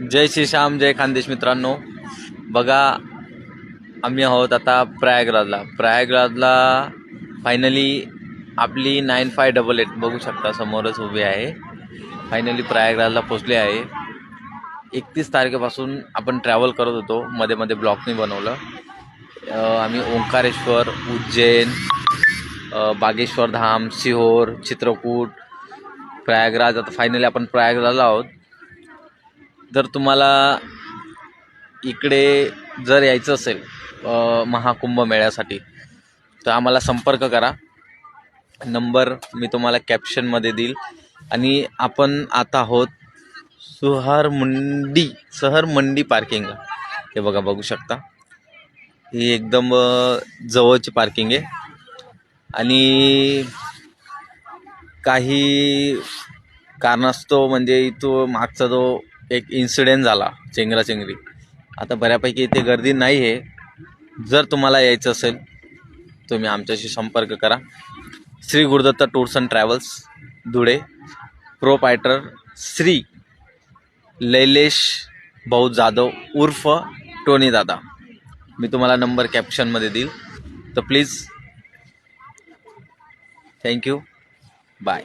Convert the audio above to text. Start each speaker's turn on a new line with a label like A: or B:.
A: जय श्री श्याम जय खानदेश मित्रांनो. बघा आम्ही आहोत आता प्रयागराजला. प्रयागराजला फायनली आपली नाईन फाय डबल एट बघू शकता समोरच उभी आहे. फायनली प्रयागराजला पोचले आहे. एकतीस तारखेपासून आपण ट्रॅव्हल करत होतो. मध्ये मध्ये ब्लॉकने बनवलं. आम्ही ओंकारेश्वर उज्जैन बागेश्वर धाम सिहोर चित्रकूट प्रयागराज. आता फायनली आपण प्रयागराजला आहोत. जर तुम्हाला इकडे जर यायचं असेल महाकुंभ मेळ्यासाठी तर आम्हाला संपर्क करा. नंबर मी तुम्हाला कॅप्शनमध्ये देईल. आणि आपण आता आहोत सुहार मंडी सहर मंडी पार्किंग हे बघा बघू शकता. ही एकदम जवळची पार्किंग आहे. आणि काही कारणास्तव म्हणजे इथं मागचा जो एक इन्सिडेंट झाला चेंगराचेंगरी आता बऱ्यापैकी इथे गर्दी नाही आहे. जर तुम्हाला यायचं असेल तुम्ही आमच्याशी संपर्क करा. Shri Gurudatt tours and travels Dhule. Proprietor Shri Lailesh भाऊ जाधव उर्फ टोनी दादा. मी तुम्हाला नंबर कॅप्शनमध्ये देईल. तर प्लीज थँक्यू बाय